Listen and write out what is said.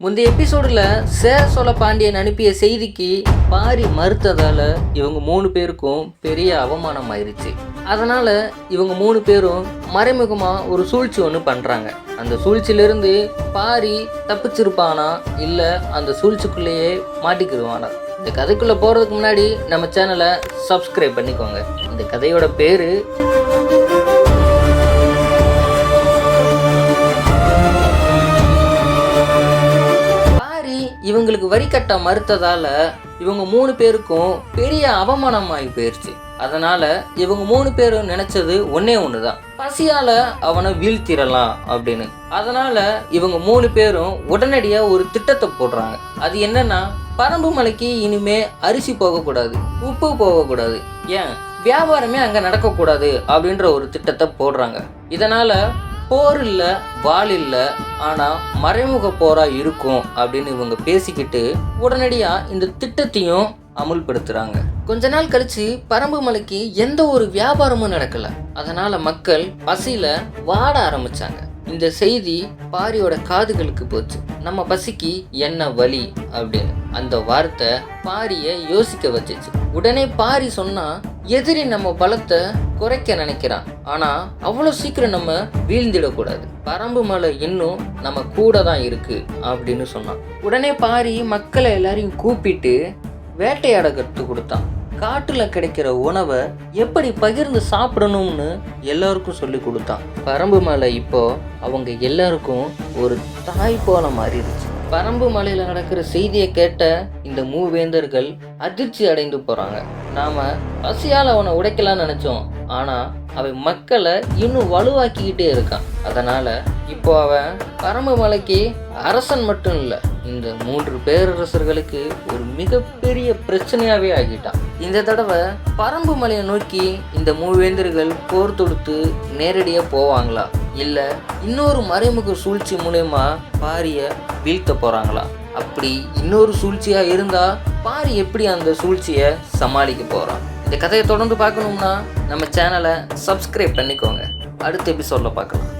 முந்தைய எபிசோடில் சேர சோழ பாண்டியன் அனுப்பிய செய்திக்கு பாரி மறுத்ததால் இவங்க மூணு பேருக்கும் பெரிய அவமானம் ஆயிடுச்சு அதனால் இவங்க மூணு பேரும் மறைமுகமாக ஒரு சூழ்ச்சி ஒன்று பண்ணுறாங்க அந்த சூழ்ச்சியிலிருந்து பாரி தப்பிச்சிருப்பானா இல்லை அந்த சூழ்ச்சிக்குள்ளேயே மாட்டிக்கிடுவானா? இந்த கதைக்குள்ளே போகிறதுக்கு முன்னாடி நம்ம சேனலை சப்ஸ்கிரைப் பண்ணிக்கோங்க. இந்த கதையோட பேர் இவங்களுக்கு வரி கட்ட மறுத்ததால இவங்க மூணு பேருக்கும் பெரிய அவமானமாகி போயிடுச்சு அதனால இவங்க மூணு பேரும் நினைச்சது ஒன்னே ஒண்ணுதான். பசியால அவனை வீழ்த்திடலாம் அப்படின்னு. அதனால இவங்க மூணு பேரும் உடனடியா ஒரு திட்டத்தை போடுறாங்க. அது என்னன்னா பரம்பு மலைக்கு இனிமே அரிசி போகக்கூடாது உப்பு போகக்கூடாது. ஏன்? வியாபாரமே அங்க நடக்கக்கூடாது அப்படின்ற ஒரு திட்டத்தை போடுறாங்க. இதனால போர் இல்லை வாள் இல்லை ஆனால் மறைமுக போராக இருக்கும் அப்படின்னு இவங்க பேசிக்கிட்டு உடனடியாக இந்த திட்டத்தையும் அமுல்படுத்துகிறாங்க கொஞ்ச நாள் கழிச்சு பரம்பு மலைக்கு எந்த ஒரு வியாபாரமும் நடக்கல. அதனால மக்கள் பசியில வாட ஆரம்பிச்சாங்க. இந்த செய்தி பாரியோட காதுகளுக்கு போச்சு. நம்ம பசிக்கு என்ன வழி அப்படின்னு அந்த வார்த்தை பாரிய யோசிக்க வச்சுச்சு. உடனே பாரி சொன்னா எதிரி நம்ம பலத்தை குறைக்க நினைக்கிறான். ஆனா அவ்வளவு சீக்கிரம் நம்ம வீழ்ந்திடக்கூடாது. பரம்பு மலை இன்னும் நம்ம கூட தான் இருக்கு அப்படின்னு சொன்னான். உடனே பாரி மக்களை எல்லாரையும் கூப்பிட்டு வேட்டையாட கற்று கொடுத்தான். காட்டுல கிடைக்கிற உணவை எப்படி பகிர்ந்து சாப்பிடணும்னு எல்லாருக்கும் சொல்லி கொடுத்தான். பரம்பு மலை இப்போ அவங்க எல்லாருக்கும் ஒரு தாய் போல மாறிடுச்சு. பரம்பு மலையில் நடக்கிற செய்தியை கேட்ட இந்த மூவேந்தர்கள் அதிர்ச்சி அடைந்து போகிறாங்க நாம் பசியால் அவனை உடைக்கலாம்னு நினச்சோம். ஆனால் அவன் மக்களை இன்னும் வலுவாக்கிக்கிட்டே இருக்கான். அதனால் இப்போ அவன் பரம்பு மலைக்கு அரசன் மட்டும் இல்லை இந்த மூன்று பேரரசர்களுக்கு ஒரு மிகப்பெரிய பிரச்சனையாகவே ஆகிட்டான். இந்த தடவை பரம்பு மலையை நோக்கி இந்த மூவேந்தர்கள் போர் தொடுத்து நேரடியாக போவாங்களா? இல்லை இன்னொரு மறைமுக சூழ்ச்சி மூலயமா பாரியை வீழ்த்த போகிறாங்களா அப்படி இன்னொரு சூழ்ச்சியாக இருந்தால் பாரி எப்படி அந்த சூழ்ச்சியை சமாளிக்க போகிறான் இந்த கதையை தொடர்ந்து பார்க்கணும்னா நம்ம சேனலை சப்ஸ்கிரைப் பண்ணிக்கோங்க. அடுத்த எபிசோடில் பார்க்கலாம்.